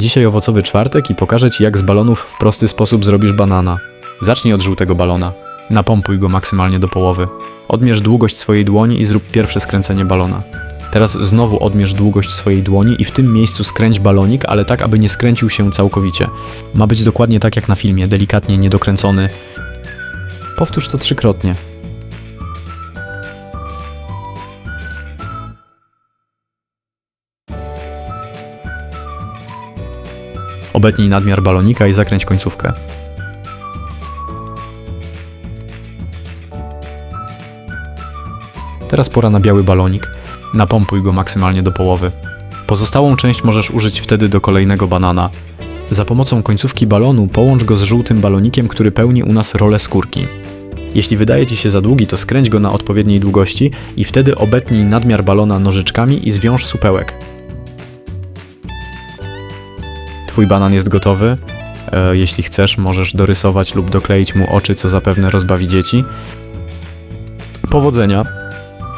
Dzisiaj owocowy czwartek i pokażę Ci jak z balonów w prosty sposób zrobisz banana. Zacznij od żółtego balona. Napompuj go maksymalnie do połowy. Odmierz długość swojej dłoni i zrób pierwsze skręcenie balona. Teraz znowu odmierz długość swojej dłoni i w tym miejscu skręć balonik, ale tak, aby nie skręcił się całkowicie. Ma być dokładnie tak jak na filmie, delikatnie niedokręcony. Powtórz to trzykrotnie. Obetnij nadmiar balonika i zakręć końcówkę. Teraz pora na biały balonik. Napompuj go maksymalnie do połowy. Pozostałą część możesz użyć wtedy do kolejnego banana. Za pomocą końcówki balonu połącz go z żółtym balonikiem, który pełni u nas rolę skórki. Jeśli wydaje Ci się za długi, to skręć go na odpowiedniej długości i wtedy obetnij nadmiar balona nożyczkami i zwiąż supełek. Twój banan jest gotowy. E, jeśli chcesz, możesz dorysować lub dokleić mu oczy, co zapewne rozbawi dzieci. Powodzenia!